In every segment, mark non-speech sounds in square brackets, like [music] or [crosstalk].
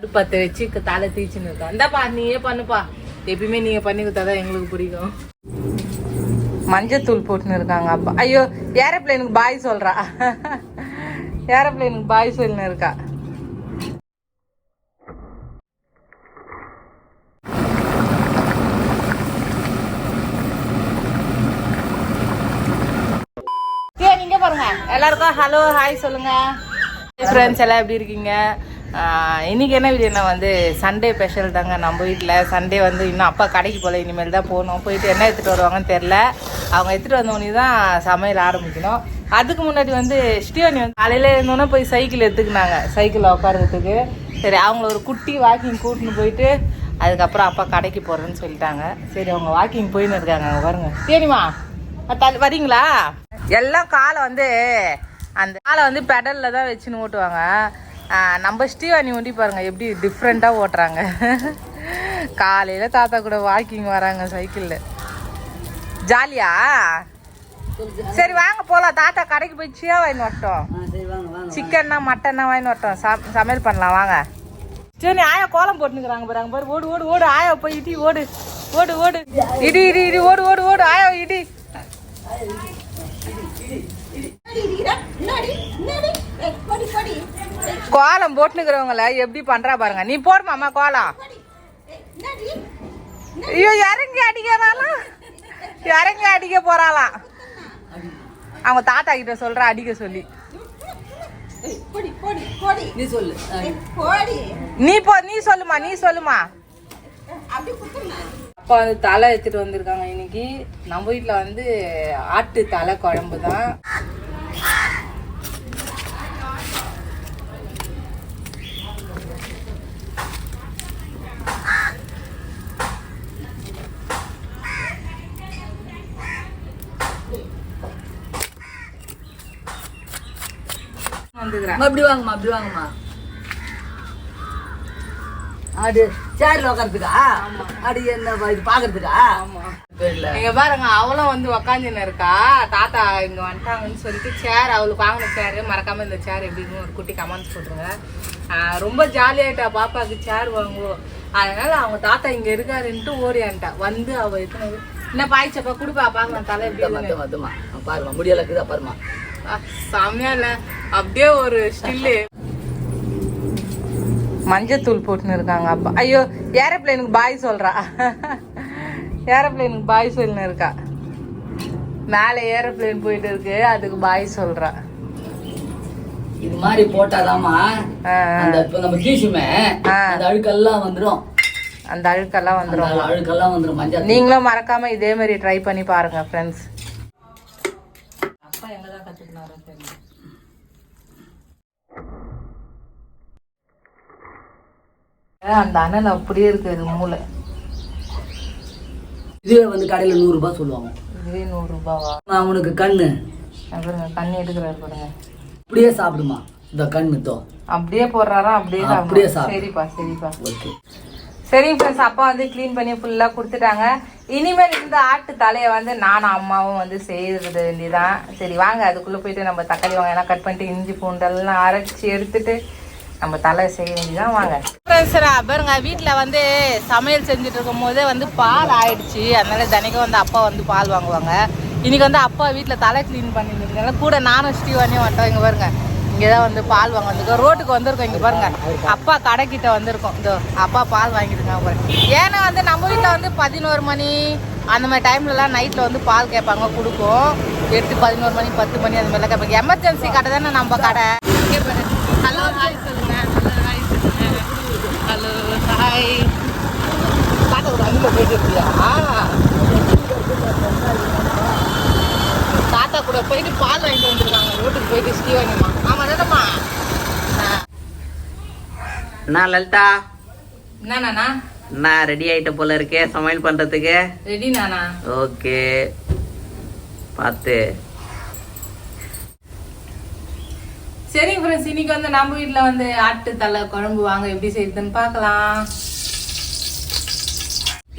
அடுப்பத்தை வச்சு தலை தீச்சுன்னு இருக்கா. இந்தாப்பா நீயே பண்ணுப்பா. எப்பயுமே நீங்க பண்ணி கொடுத்தாதான் எங்களுக்கு பிடிக்கும். மஞ்சத்தூள் போட்டுன்னு இருக்காங்க அப்பா. ஐயோ ஏரோப்ளேனுக்கு பாய் சொல்றா. ஏரோப்ளேனுக்கு பாய் சொல்லின்னு இருக்கா. நீங்க பாருங்க. எல்லாருக்கும் ஹலோ ஹாய் சொல்லுங்க. ஃப்ரெண்ட்ஸ் எல்லாம் எப்படி இருக்கீங்க? இன்னைக்கு என்ன வீடியோனா வந்து சண்டே ஸ்பெஷல் தாங்க நம்ம வீட்டில் சண்டே வந்து இன்னும் அப்பா கடைக்கு போகல இனிமேல் தான் போகணும். போயிட்டு என்ன எடுத்துகிட்டு வருவாங்கன்னு தெரில அவங்க எடுத்துகிட்டு வந்தோடனே தான் சமையல் ஆரம்பிக்கணும். அதுக்கு முன்னாடி வந்து ஸ்ரீவனி வந்து காலையில் இருந்தோன்னே போய் சைக்கிள் எடுத்துக்கினாங்க. சைக்கிளில் உட்காரத்துக்கு சரி அவங்கள ஒரு குட்டி வாக்கிங் கூட்டின்னு போயிட்டு அதுக்கப்புறம் அப்பா கடைக்கு போகிறேன்னு சொல்லிட்டாங்க. சரி அவங்க வாக்கிங் போயின்னு இருக்காங்க அங்க பாருங்க. சரிம்மா தள்ளி வரீங்களா? எல்லாம் காலை வந்து அந்த காலை வந்து பெடலில் தான் வச்சுன்னு ஓட்டுவாங்க. நம்ம ஸ்ரீவாணி ஒண்டி பாருங்க எப்படி டிஃப்ரெண்ட்டாக ஓட்டுறாங்க. காலையில் தாத்தா கூட வாக்கிங் வராங்க சைக்கிளில் ஜாலியா? சரி வாங்க போகலாம் தாத்தா கடைக்கு போய் சியா வாங்கி வரட்டும். சிக்கன்னா மட்டன்னா வாங்கி வரட்டும். சம்- சமையல் பண்ணலாம் வாங்க. சரி ஆயா கோலம் போட்டுக்கிறாங்க பாருங்க பாரு. ஓடு ஓடு ஓடு. ஆயா போய் இடி ஓடு. ஓடு ஓடு. இடி இடி இடி ஓடு ஓடு ஓடு. ஆயா இடி. கோலம் போட்டுனுக்கிறவங்கள எப்படி பண்றா பாருங்க. நீ போடுமா அம்மா கோலம் ஐயோ இறங்கி அடிக்கிறாளாம் இறங்கி அடிக்க போறாளாம் அவங்க தாத்தா கிட்ட சொல்ற அடிக்க சொல்லி. நீ போ நீ சொல்லுமா நீ சொல்லுமா. அப்பா வந்து தலை எடுத்துட்டு வந்திருக்காங்க இன்னைக்கு. நம்ம வீட்ல வந்து ஆட்டு தலை குழம்பு தான் வந்துக்கிறேன் அப்படி வாங்கம்மா அப்படி வாங்கம்மா. அது சேர்ல உட்காரத்துக்கா அது என்ன இது பாக்குறதுக்கா? பாருங்க அவளும் வந்து உக்காந்துன்னு இருக்கா. தாத்தா இங்க வந்துட்டாங்கன்னு சொல்லிட்டு சேர் அவளுக்கு வாங்கின சேர் மறக்காம இந்த சேர் எப்படின்னு ஒரு குட்டி கமெண்ட்ஸ் போட்டுருங்க. ரொம்ப ஜாலியாயிட்டா பாப்பாக்கு சேர் வாங்குவோம் அதனால அவங்க தாத்தா இங்க இருக்காருன்ட்டு ஓடியான்ட்டா வந்து அவ எத்தனை என்ன பாய்ச்சப்பா குடுப்பா பாக்கலாம் தலை எப்படி மத்தமா பாருமா முடியல இருக்குதா பாருமா இல்ல. அப்படியே ஒரு ஸ்டில்லு மஞ்சத்தூள் போட்டுன்னு இருக்காங்க அப்பா. ஐயோ ஏரோப்ளேனுக்கு பாய் சொல்றா. ஏரோப்ளேனுக்கு பாய் சொல்லின்னு இருக்கா. மேலே ஏரோப்ளேன் போயிட்டு இருக்கு அதுக்கு பாய் சொல்றா. இது மாதிரி போட்டாதாம்மா ஆ, அந்த இப்ப நம்ம கீசுமே ஆ. அந்த அழுக்கெல்லாம் வந்துரும். அந்த அழுக்கெல்லாம் வந்துடும் அழுக்கெல்லாம் வந்துரும் மஞ்சள் நீங்களும் மறக்காம இதே மாதிரி ட்ரை பண்ணி பாருங்க ஃப்ரெண்ட்ஸ் கத்துக்கினாரோ தெரியல அந்த அனல் அப்படியே இருக்கு இது மூளை. இதுவே வந்து கடையில நூறு ரூபாய் சொல்லுவாங்க. இதுவே நூறு ரூபாவா நான் உனக்கு கண்ணு. பாருங்க தண்ணி எடுக்கிறாரு பாருங்க. அப்படியே சாப்பிடுமா? இந்த கண்ணு தோ. அப்படியே போடுறாரா? அப்படியே அப்படியே. சரிப்பா சரிப்பா. ஓகே. சரி ஃப்ரெண்ட்ஸ் அப்பா வந்து க்ளீன் பண்ணி ஃபுல்லாக கொடுத்துட்டாங்க. இனிமேல் இந்த ஆட்டு தலையை வந்து நானும் அம்மாவும் வந்து செய்கிறது வேண்டிதான் சரி வாங்க அதுக்குள்ளே போயிட்டு நம்ம தக்காளி வாங்க கட் பண்ணிட்டு இஞ்சி பூண்டெல்லாம் அரைச்சி எடுத்துட்டு நம்ம தலை செய்ய வேண்டியதான் வாங்க. ஃப்ரெண்ட்ஸரா பாருங்க வீட்டில் வந்து சமையல் செஞ்சுட்டு இருக்கும் போதே வந்து பால் ஆயிடுச்சு. அதனால தினைக்கும் வந்து அப்பா வந்து பால் வாங்குவாங்க. இன்னைக்கு வந்து அப்பா வீட்டில் தலை க்ளீன் பண்ணிருந்ததுனால கூட நானும் ஸ்ரீவாணியும் வந்துட்டோம் இங்கே பாருங்கள் இங்கே தான் வந்து பால் வாங்க வந்திருக்கோம் ரோட்டுக்கு வந்திருக்கோம் இங்கே பாருங்க. அப்பா கடைக்கிட்ட வந்திருக்கோம். இந்த அப்பா பால் வாங்கிட்டுருக்காங்க பாருங்க. ஏன்னா வந்து நம்ம வீட்டில் வந்து பதினோரு மணி அந்த மாதிரி டைம்லலாம் நைட்டில் வந்து பால் கேட்பாங்க கொடுக்கும். எட்டு பதினோரு மணி பத்து மணி அந்த மாதிரிலாம் கேட்பாங்க. எமர்ஜென்சி கடை தானே நம்ம கடை. ஹலோ ஹாய் சொல்லுங்க. ஹலோ ஹாய் தாத்தா போயிட்டு இருக்கியா தாத்தா கூட போயிட்டு பால் வாங்கிட்டு வந்திருக்காங்க. ரோட்டுக்கு போயிட்டு ஸ்ரீவாணிமா ஆமா நான் லலிதா. என்னண்ணா நான் ரெடி ஆயிட்ட போல இருக்கே சமையல் பண்றதுக்கு. ரெடி நானா ஓகே. பார்த்து. சரிங்க ஃப்ரெண்ட்ஸ் இன்னைக்கு வந்து நம்ம வீட்டில் வந்து ஆட்டு தலை குழம்பு வாங்க எப்படி செய்யுதுன்னு பார்க்கலாம்.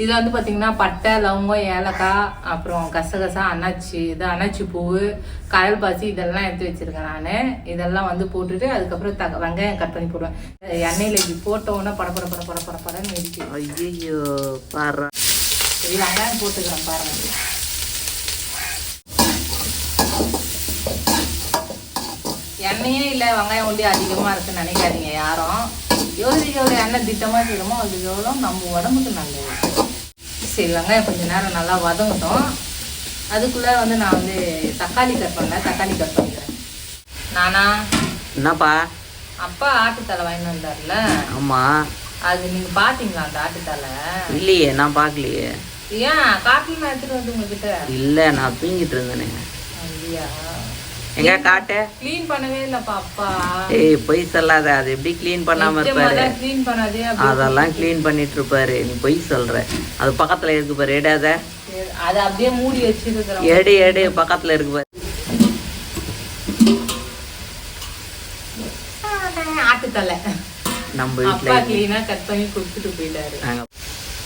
இது வந்து பார்த்தீங்கன்னா பட்டை லவங்கம் ஏலக்காய் அப்புறம் கசகசா அன்னாச்சி இது அன்னாச்சி பூவு. கடல் பாசி இதெல்லாம் எடுத்து வச்சிருக்கேன் நான். இதெல்லாம் வந்து போட்டுட்டு அதுக்கப்புறம் தக வெங்காயம் கட் பண்ணி போடுவேன். எண்ணெயில் இப்படி போட்ட உடனே பட பட பட பட பட படன்னு ஐயோ பாரு. சரி வெங்காயம் போட்டுக்கிறேன் பாருங்க. எண்ணெயே இல்லை வெங்காயம் ஒண்டி அதிகமாக இருக்குன்னு நினைக்காதீங்க யாரும். எவ்வளோக்கு எவ்வளோ எண்ணெய் திட்டமாக செய்யணுமோ அதுக்கு எவ்வளோ நம்ம உடம்புக்கு நல்லது. சரி வெங்காயம் கொஞ்ச நேரம் நல்லா வதங்கட்டும். அதுக்குள்ளே வந்து நான் வந்து தக்காளி கட் பண்ணல தக்காளி கட் பண்ணிக்கிறேன். நானா? என்னப்பா? அப்பா ஆட்டுத்தலை வாங்கிட்டு வந்தார்ல ஆமா. அது நீங்கள் பார்த்தீங்களா அந்த ஆட்டுத்தலை? இல்லையே நான் பார்க்கலையே ஏன் காட்டில் நான் எடுத்துகிட்டு வந்து உங்ககிட்ட? இல்ல நான் தூங்கிட்டு இருந்தேனே. அப்படியா எங்க காட்டு? க்ளீன் பண்ணவே இல்லப்பா அப்பா. ஏய் பொய் சொல்லாத அது எப்படி க்ளீன் பண்ணாம இருப்பாரு? க்ளீன் பண்ணாதே அதெல்லாம் க்ளீன் பண்ணிட்டு இருப்பாரு. நீ பொய் சொல்ற. அது பக்கத்துல இருக்கு பாரு எடாத அதை அப்படியே மூடி வச்சிருக்கிறோம். எடு எடு பக்கத்துல இருக்கு பாரு. ஆட்டுத்தலை. நம்ம வீட்டுல அப்பா க்ளீனா கட் பண்ணி கொடுத்துட்டு போயிட்டாரு.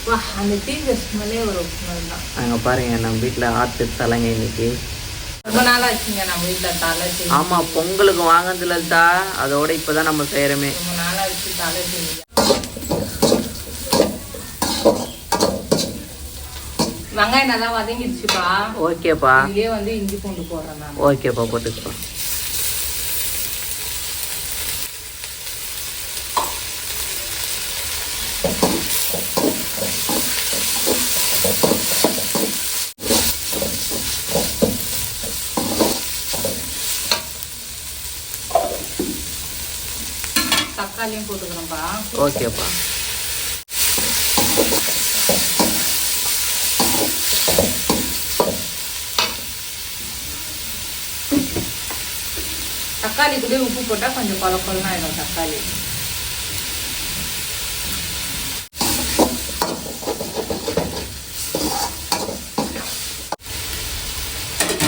வா அந்த தீஞ்ச ஸ்மெல்லே ஒரு ஸ்மெல் தான். பாருங்க நம்ம வீட்டுல ஆட்டு தலைங்க இன்னைக்கு. ரொம்ப நாள் ஆச்சுங்க நம்ம வீட்டில் தலை ஆமா பொங்கலுக்கு வாங்கினது லலிதா. அதோட இப்பதான் நம்ம செய்யறோமே ரொம்ப நாள் ஆச்சு தலை செஞ்சு வெங்காயம் நல்லா வதங்கிடுச்சுப்பா. ஓகேப்பா. இதுலயே வந்து இஞ்சி பூண்டு போடுறேன் நான் ஓகேப்பா போட்டுக்கோ. தக்காளியும் போட்டுக்கிறேன்ப்பா. ஓகேப்பா. தக்காளி கூட உப்பு போட்டா கொஞ்சம் கொலன்னு ஆயிடும் தக்காளி.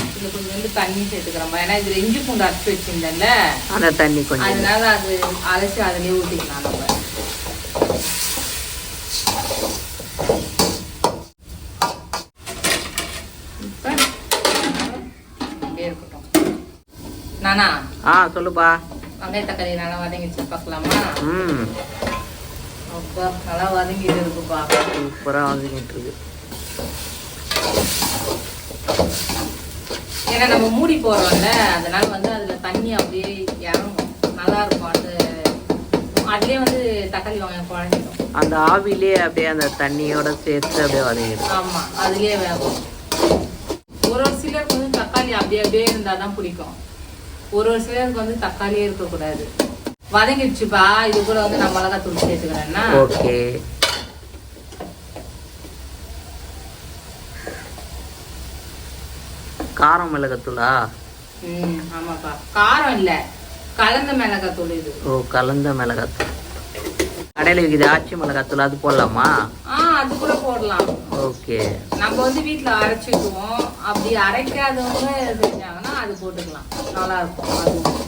இதுல கொஞ்சம் வந்து தண்ணி சேர்த்துக்கிறோம்பா ஏன்னா இதுல இஞ்சி பூண்டு அரைச்சி வச்சிருந்தேன்ல. அந்த தண்ணி கொஞ்சம். அதனால அது அரைச்சி அதுலயே ஊற்றிக்கலாம் நம்ம இப்ப அப்படியே இருக்கட்டும் நானா ஆ சொல்லுப்பா. வெங்காய தக்காளி நல்லா வதங்கிச்சு பார்க்கலாமா? ம். அப்பா நல்லா வதங்கிட்டு இருக்குப்பா. சூப்பரா வந்துக்கிட்டு இருக்கு. ஏன்னா நம்ம மூடி போடுறோம்ல அதனால வந்து அதுல தண்ணி அப்படியே இறங்கும். நல்லா இருக்கும். அது அதுலயே வந்து தக்காளி வெங்காயம் குழஞ்சிடும். அந்த ஆவிலே அப்படியே அந்த தண்ணியோட சேர்த்து அப்படியே வதங்கிடும். ஆமா அதுலயே வேகும். ஒரு ஒரு சிலருக்கு வந்து தக்காளி அப்படியே அப்படியே இருந்தாதான் பிடிக்கும். ஒரு ஒரு சிலருக்கு வந்து தக்காளியே இருக்கக்கூடாது. வதங்கிடுச்சுப்பா இது கூட வந்து நான் மிளகாத்தூள் சேர்த்துக்கிறேன்னா ஓகே. காரம் மிளகாத்தூளா? ம் ஆமாப்பா. காரம் இல்ல கலந்த மிளகாத்தூள் இது. ஓ கலந்த மிளகாத்தூள். கடையில் விற்கிது ஆச்சி மிளகாத்தூள் அது போடலாமா? ஆ அது கூட போடலாம். ஓகே. நம்ம வந்து வீட்ல அரைச்சிக்குவோம். அப்படி அரைக்காதவங்க செஞ்சாங்கன்னா அது போட்டுக்கலாம். நல்லா இருக்கும் அதுவும்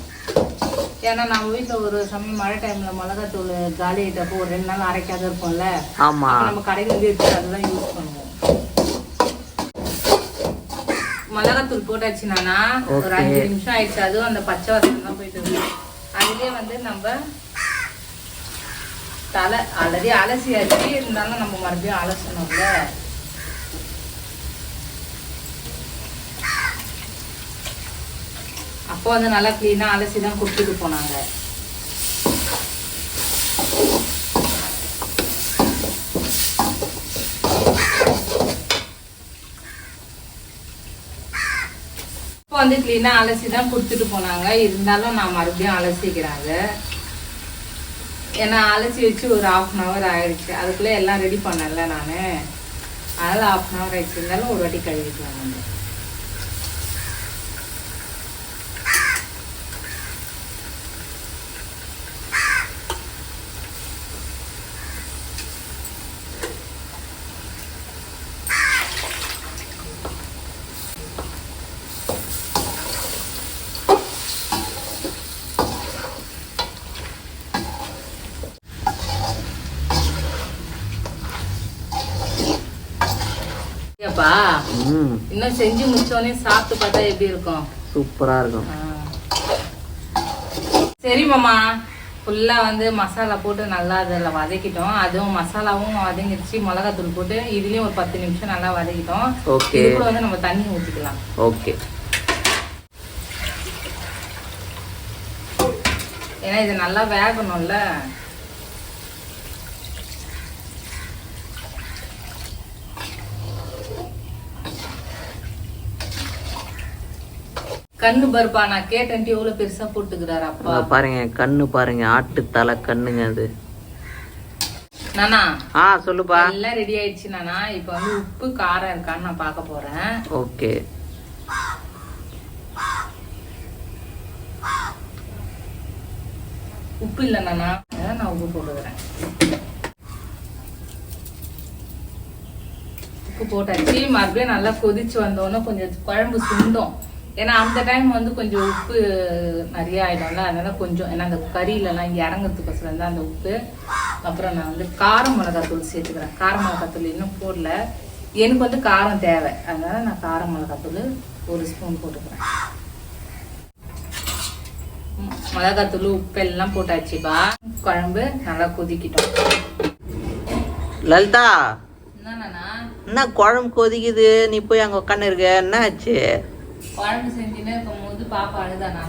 ஏன்னா நம்ம வீட்ல ஒரு சமயம் மழை டைம்ல மிளகாத்தூள் காலி ஆயிட்டப்போ ஒரு ரெண்டு நாள் அரைக்காத இருப்போம்ல. அப்ப நம்ம கடையில இருந்து எடுத்து அதுதான் யூஸ் பண்ணுவோம். மிளகாத்தூள் போட்டாச்சு நானா ஒரு. அஞ்சு நிமிஷம் ஆயிடுச்சு. அதுவும் அந்த பச்சை வாசம் தான் போயிட்டு இருக்கு. அதுலயே வந்து நம்ம தலை ஆல்ரெடி அலசியாச்சு இருந்தாலும் நம்ம மறுபடியும் அலசணும்ல. அப்போ வந்து நல்லா க்ளீனாக அலசி தான் கொடுத்துட்டு போனாங்க. இப்போ வந்து க்ளீனாக அலசி தான் கொடுத்துட்டு போனாங்க. இருந்தாலும் நான் மறுபடியும் அலசிக்கிறாங்க. ஏன்னா அலசி வச்சு ஒரு ஆஃப் அன் ஹவர் ஆயிடுச்சு. அதுக்குள்ளே எல்லாம் ரெடி பண்ணல நான். அதனால் ஆஃப் அன் ஹவர் ஆயிடுச்சு. இருந்தாலும் ஒரு வாட்டி கழுவிக்கலாம் நம்ம. இன்னும் செஞ்சு முடிச்சோடனே சாப்பிட்டு பார்த்தா எப்படி இருக்கும்? சூப்பரா இருக்கும். சரி மாமா ஃபுல்லா வந்து மசாலா போட்டு நல்லா அதில் வதக்கிட்டோம். அதுவும் மசாலாவும் வதங்கிடுச்சு மிளகாத்தூள் போட்டு இதுலயும் ஒரு பத்து நிமிஷம் நல்லா வதக்கிட்டோம். ஓகே. இது கூட வந்து நம்ம தண்ணி ஊற்றிக்கலாம் ஓகே. ஏன்னா இது நல்லா வேகணும்ல. கண்ணு பருப்பா நான் கேட்டேன்ட்டு எவ்வளவு பெருசா போட்டுக்கிறாரு அப்பா. பாருங்க கண்ணு பாருங்க ஆட்டு தலை கண்ணுங்க அது. நானா? ஆ சொல்லுப்பா. எல்லாம் ரெடி ஆயிடுச்சு நானா. இப்ப வந்து உப்பு காரம் இருக்கான்னு நான் பார்க்க போறேன். ஓகே. உப்பு இல்லை நானா. நான் உப்பு போட்டுக்கிறேன். உப்பு போட்டாச்சு. மறுபடியும் நல்லா கொதிச்சு வந்தோடனே கொஞ்சம் குழம்பு சுண்டும். ஏன்னா அந்த டைம் வந்து கொஞ்சம் உப்பு நிறைய ஆயிடும்ல அதனால கொஞ்சம் ஏன்னா அந்த கறியிலலாம் இறங்கிறதுக்கோசரம் தான் அந்த உப்பு. அப்புறம் நான் வந்து கார மிளகாத்தூள் சேர்த்துக்கிறேன். கார மிளகாத்தூள் இன்னும் போடல. எனக்கு வந்து காரம் தேவை. அதனால நான் கார மிளகாத்தூள் ஒரு ஸ்பூன் போட்டுக்கிறேன். மிளகாத்தூள் உப்பு எல்லாம் போட்டாச்சுப்பா குழம்பு நல்லா கொதிக்கிட்டோம். லலிதா என்ன குழம்பு கொதிக்குது? நீ போய் அங்க உட்காந்து இருக்க என்ன ஆச்சு? குழம்பு செஞ்சுன்னு இருக்கும்போது பாப்பா அழுதானா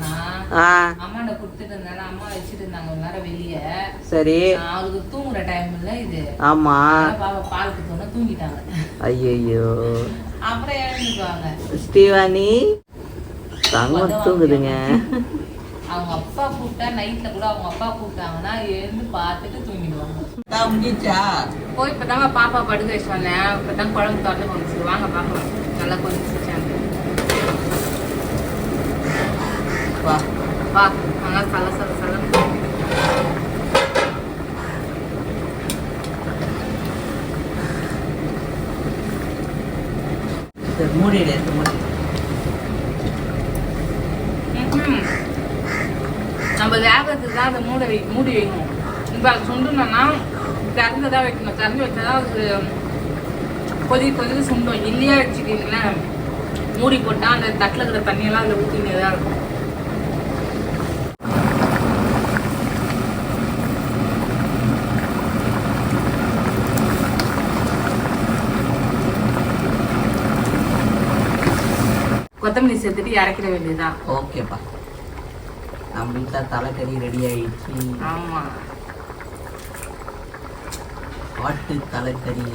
ஆ. அம்மாண்ட கொடுத்துட்டு இருந்தாங்க அம்மா வச்சுட்டு இருந்தாங்க ஒரு நேரம் வெளியே. சரி. அவளுக்கு தூங்குற டைம் இல்ல இது. ஆமா. பாப்பா பால் கொடுத்தோன்னே தூங்கிட்டாங்க. ஐயோ அப்புறம் எழுந்துக்குவாங்க. ஸ்ரீவாணி தங்கம் தூங்குதுங்க. அவங்க அப்பா கூப்பிட்டா நைட்ல கூட அவங்க அப்பா கூப்பிட்டாங்கன்னா எழுந்து பார்த்துட்டு தூங்கிடுவாங்க. முடிச்சா போய் இப்பதாங்க பாப்பா படுக்க வச்சு வந்தேன் இப்பதான் குழம்பு கொண்டு வாங்க பார்க்கலாம் நல்லா கொதிச்சுச்சாங்க வா. வா நல்லா சல சல சலன்னு சரி மூடிடு மூடி. நம்ம வேகத்துக்கு தான் அதை மூட வை மூடி வைக்கணும். இப்போ அது சுண்டணும்னா திறந்து தான் வைக்கணும். திறந்து வச்சா தான் அது கொதி கொதி சுண்டும். இல்லையா வச்சுக்கிங்களேன். மூடி போட்டால் அந்த தட்டில் இருக்கிற தண்ணியெல்லாம் அதில் ஊற்றினே தான் இருக்கும். கொத்தமல்லி சேர்த்துட்டு இறக்கிட வேண்டியதுதான். ஓகேப்பா. நம்ம வீட்டில் தலைக்கறி ரெடி ஆயிடுச்சு. ஆமாம் ஆட்டு தலைக்கறி.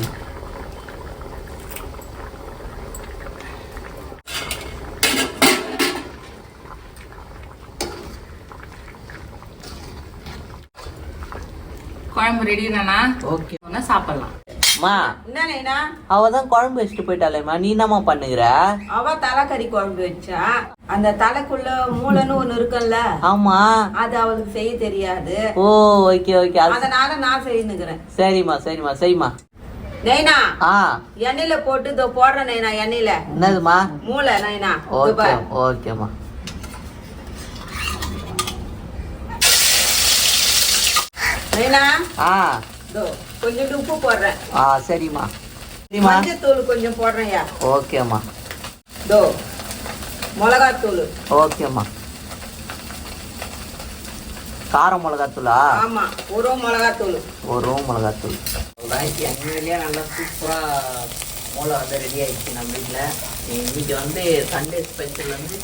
குழம்பு ரெடி தானா? ஓகே. சாப்பிட்லாம். மா என்னண்ணா அவ தான் குழம்பு வச்சுட்டு போயிட்டாளேம்மா. நீ என்னம்மா பண்ணுகிற? அவ தலைக்கறி குழம்பு வச்சா அந்த தலைக்குள்ள மூளைன்னு ஒண்ணு இருக்குல்ல ஆமா. அது அவளுக்கு செய்ய தெரியாது. ஓ ஓகே ஓகே. அது அதனால நான் செய்யணுக்கிறேன் சரிம்மா சரிம்மா சரிம்மா நைனா ஆ. எண்ணெயில போட்டு இதோ போடுறேன் நைனா எண்ணெயில. என்னதுமா மூளை நைனா ஓகே. ஓகேம்மா. நைனா ஆ. கொஞ்சம் உப்பு போடுறேன். ஆ சரிம்மா. சரிம்மா. மஞ்சத்தூள் கொஞ்சம் போடுறேன்யா. ஓகேம்மா. இதோ மிளகாத்தூள். ஓகேம்மா. கார மிளகாத்தூளா? ஆமா ஒரு மிளகாத்தூள். ஒரு மிளகாத்தூள். எண்ணெயிலேயே நல்லா சூப்பராக மூளை வந்து ரெடி ஆயிடுச்சு நம்ம வீட்டில் இன்னைக்கு வந்து சண்டே ஸ்பெஷல் வந்து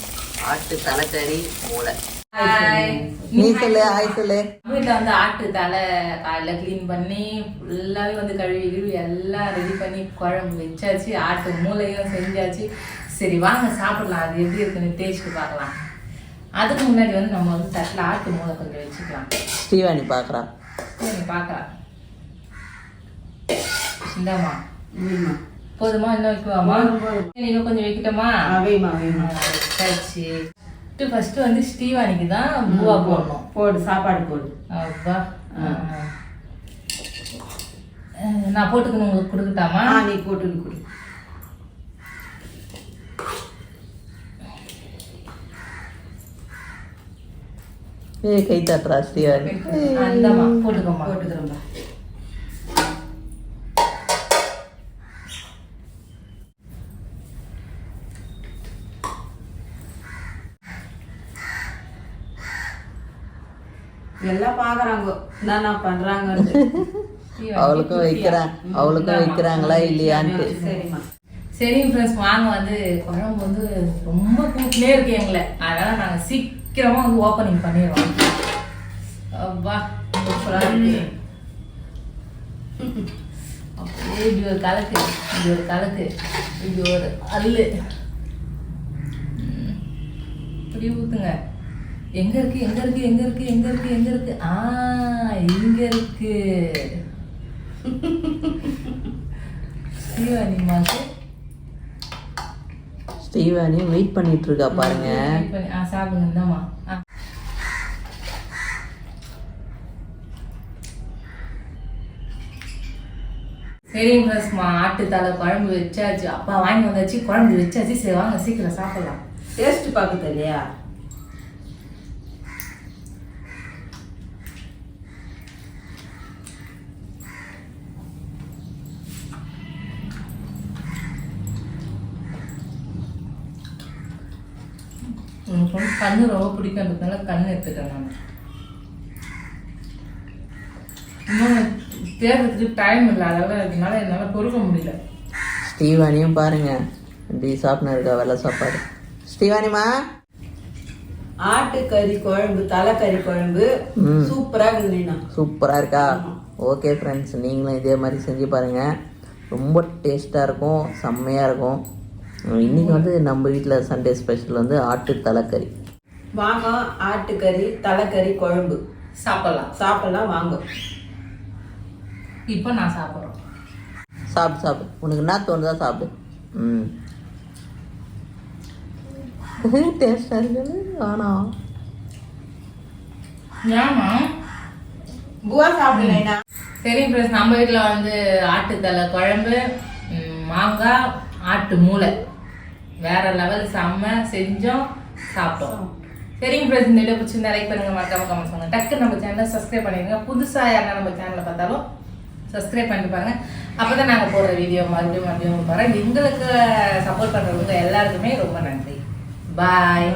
ஆட்டு தலைக்கறி மூளை. நீ சொல்லு ஹாய் சொல்லு. வீட்டில் வந்து ஆட்டு தலை காலைல க்ளீன் பண்ணி ஃபுல்லாகவே வந்து கழுவி கிழுவி எல்லாம் ரெடி பண்ணி குழம்பு வச்சாச்சு ஆட்டு மூளையும் செஞ்சாச்சு. சரி வாங்க சாப்பிடலாம். அது எப்படி இருக்குன்னு டேஸ்ட் பார்க்கலாம். அதுக்கு முன்னாடி வந்து நம்ம வந்து தட்டில் ஆட்டு மூளை கொஞ்சம் வச்சுக்கலாம். ஸ்ரீவாணி பார்க்குறா. சரி பார்க்கலாம் இந்தாம்மா. போதுமா? இன்னும் வைக்குவாமா? இன்னும் கொஞ்சம் வைக்கட்டுமா? வேமா வேமா வச்சாச்சு ஃபர்ஸ்ட் வந்து ஸ்ரீவாணிக்கு தான் பூவா போடணும். போடு சாப்பாடு போடு. அப்பா நான் போட்டுக்கணும் உங்களுக்கு கொடுக்கட்டாமா? ஆ நீ போட்டு கொடு. ஏ கை தட்டுறா ஸ்ரீவாணி. போட்டுக்கோமா போட்டுக்கிறோம்பா எல்லாம் பாக்குறாங்க என்னென்ன பண்றாங்க [laughs] அவளுக்கும் வைக்கிறான் அவளுக்கும் வைக்கிறாங்களா இல்லையான்ட்டு. சரிம்மா. சரிங்க ஃப்ரெண்ட்ஸ் வாங்க. வந்து குழம்பு வந்து ரொம்ப கூட்டிலே இருக்கு எங்களை. அதனால நாங்கள் சீக்கிரமா வந்து ஓப்பனிங் பண்ணிடுவோம் அப்பா சூப்பராக இருக்கு. அப்படியே இப்படி ஒரு கலக்கு. இப்படி ஒரு கலக்கு. இப்படி ஒரு அல்லு. இப்படி ஊத்துங்க. எங்க இருக்கு எங்க இருக்கு எங்க இருக்கு எங்க இருக்கு எங்க இருக்கு? ஆ இங்க இருக்கு. ஸ்ரீவாணி மாசு. ஸ்ரீவாணி வெயிட் பண்ணிட்டு இருக்கா பாருங்க. சாப்பிடுங்க இந்தாம்மா. ஆ. சரிங்க ஃப்ரெண்ட்ஸ்மா ஆட்டு தலை குழம்பு வச்சாச்சு. அப்பா வாங்கி வந்தாச்சு குழம்பு வச்சாச்சு. சரி வாங்க சீக்கிரம் சாப்பிடலாம். டேஸ்ட் பார்க்க தெரியா எனக்கு வந்து கண்ணு ரொம்ப பிடிக்கிறதுனால கண்ணு எடுத்துட்டேன் நான். இன்னும் தேடுறதுக்கு டைம் இல்லை. அதெல்லாம் இதனால என்னால் பொறுக்க முடியல. ஸ்ரீவாணியும் பாருங்க. இப்படி சாப்பிட்டு இருக்கா வெள்ளை சாப்பாடு. ஸ்ரீவாணிமா ஆட்டுக்கறி குழம்பு தலைக்கறி குழம்பு. ம். சூப்பரா இருந்தீனா சூப்பராக இருக்கா? ஓகே ஃப்ரெண்ட்ஸ் நீங்களும் இதே மாதிரி செஞ்சு பாருங்கள் ரொம்ப டேஸ்ட்டாக இருக்கும். செம்மையாக இருக்கும். இன்றைக்கி வந்து நம்ம வீட்டில் சண்டே ஸ்பெஷல் வந்து ஆட்டு தலைக்கறி. வாங்க ஆட்டுக்கறி தலைக்கறி குழம்பு. சாப்பிடலாம். சாப்பிடலாம் வாங்க. இப்போ நான் சாப்பிட்றோம். சாப்பிடு சாப்பிடு. உனக்கு என்ன தோணுதா சாப்பிடு. ம். டேஸ்டாக இருக்குது? ஆனால் ஏமா புவா சாப்பிடலைனா சரி ஃப்ரெண்ட்ஸ் நம்ம வீட்டில் வந்து ஆட்டுத்தலை குழம்பு மாங்காய் ஆட்டு மூளை. வேற லெவல் செம்ம செஞ்சோம் சாப்பிட்டோம். சரிங்க ஃப்ரெண்ட்ஸ் இந்த வீடியோ பிடிச்சிருந்தா லைக் பண்ணுங்க மறக்காம கமெண்ட் பண்ணுங்க டக்கு நம்ம சேனலை சப்ஸ்கிரைப் பண்ணிடுங்க. புதுசாக யாருன்னா நம்ம சேனலை பார்த்தாலும் சப்ஸ்கிரைப் பண்ணிப்பாங்க அப்போ தான் நாங்கள் போடுற வீடியோ மறுபடியும் மறுபடியும் வரேன் எங்களுக்கு சப்போர்ட் பண்ணுறவங்க எல்லாருக்குமே ரொம்ப நன்றி. பாய்